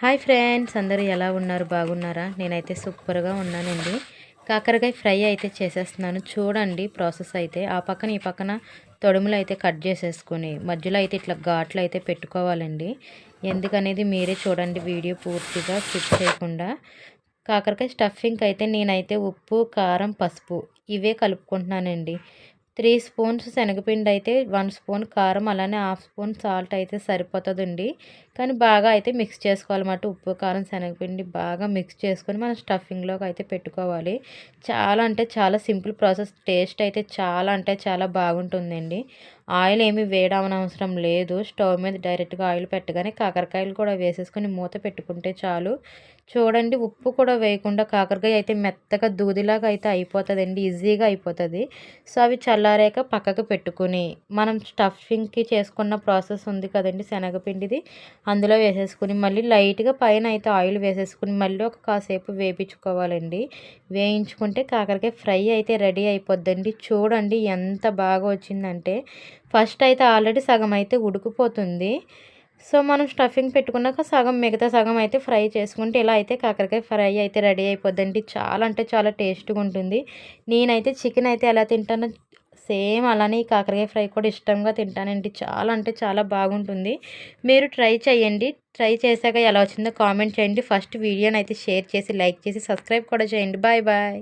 Hi friends అందరూ ఎలా ఉన్నారు? బాగున్నారా? నేనైతే సూపర్గా ఉన్నానండి. కాకరకాయ ఫ్రై అయితే చేసేస్తున్నాను. చూడండి ప్రాసెస్ అయితే. ఆ పక్కన ఈ పక్కన తొడుములు అయితే కట్ చేసేసుకొని మధ్యలో అయితే ఇట్లా ఘాట్లు అయితే పెట్టుకోవాలండి. ఎందుకనేది మీరే చూడండి. వీడియో పూర్తిగా స్కిప్ చేయకుండా. కాకరకాయ స్టఫింగ్కి అయితే నేనైతే ఉప్పు కారం పసుపు ఇవే కలుపుకుంటున్నానండి. త్రీ స్పూన్స్ శనగపిండి అయితే వన్ స్పూన్ కారం అలానే హాఫ్ స్పూన్ సాల్ట్ అయితే సరిపోతుందండి. కానీ బాగా అయితే మిక్స్ చేసుకోవాలన్నమాట. ఉప్పు కారం శనగపిండి బాగా మిక్స్ చేసుకొని మనం స్టఫింగ్లోకి అయితే పెట్టుకోవాలి. చాలా అంటే చాలా సింపుల్ ప్రాసెస్. టేస్ట్ అయితే చాలా అంటే చాలా బాగుంటుందండి. ఆయిల్ ఏమి వేయడం లేదు. స్టవ్ మీద డైరెక్ట్గా ఆయిల్ పెట్టగానే కాకరకాయలు కూడా వేసేసుకొని మూత పెట్టుకుంటే చాలు. చూడండి ఉప్పు కూడా వేయకుండా కాకరకాయ అయితే మెత్తగా దూదిలాగా అయితే అయిపోతుందండి ఈజీగా అయిపోతుంది. సో అవి చల్లారాక పక్కకు పెట్టుకుని మనం స్టఫింగ్కి చేసుకున్న ప్రాసెస్ ఉంది కదండి శనగపిండిది అందులో వేసేసుకుని మళ్ళీ లైట్గా పైన అయితే ఆయిల్ వేసేసుకుని మళ్ళీ ఒక కాసేపు వేపించుకోవాలండి. వేయించుకుంటే కాకరకాయ ఫ్రై అయితే రెడీ అయిపోద్దండి. చూడండి ఎంత బాగా వచ్చిందంటే ఫస్ట్ అయితే ఆల్రెడీ సగం అయితే ఉడికిపోతుంది. సో మనం స్టఫింగ్ పెట్టుకున్నాక సగం మిగతా సగం అయితే ఫ్రై చేసుకుంటే ఇలా అయితే కాకరకాయ ఫ్రై అయితే రెడీ అయిపోద్దండి. చాలా అంటే చాలా టేస్ట్గా ఉంటుంది. నేనైతే చికెన్ అయితే ఎలా తింటానో సేమ్ అలానే ఈ కాకరకాయ ఫ్రై కూడా ఇష్టంగా తింటానండి. చాలా అంటే చాలా బాగుంటుంది. మీరు ట్రై చేయండి. ట్రై చేశాక ఎలా వచ్చిందో కామెంట్ చేయండి. ఫస్ట్ వీడియోని అయితే షేర్ చేసి లైక్ చేసి సబ్స్క్రైబ్ కూడా చేయండి. Bye bye.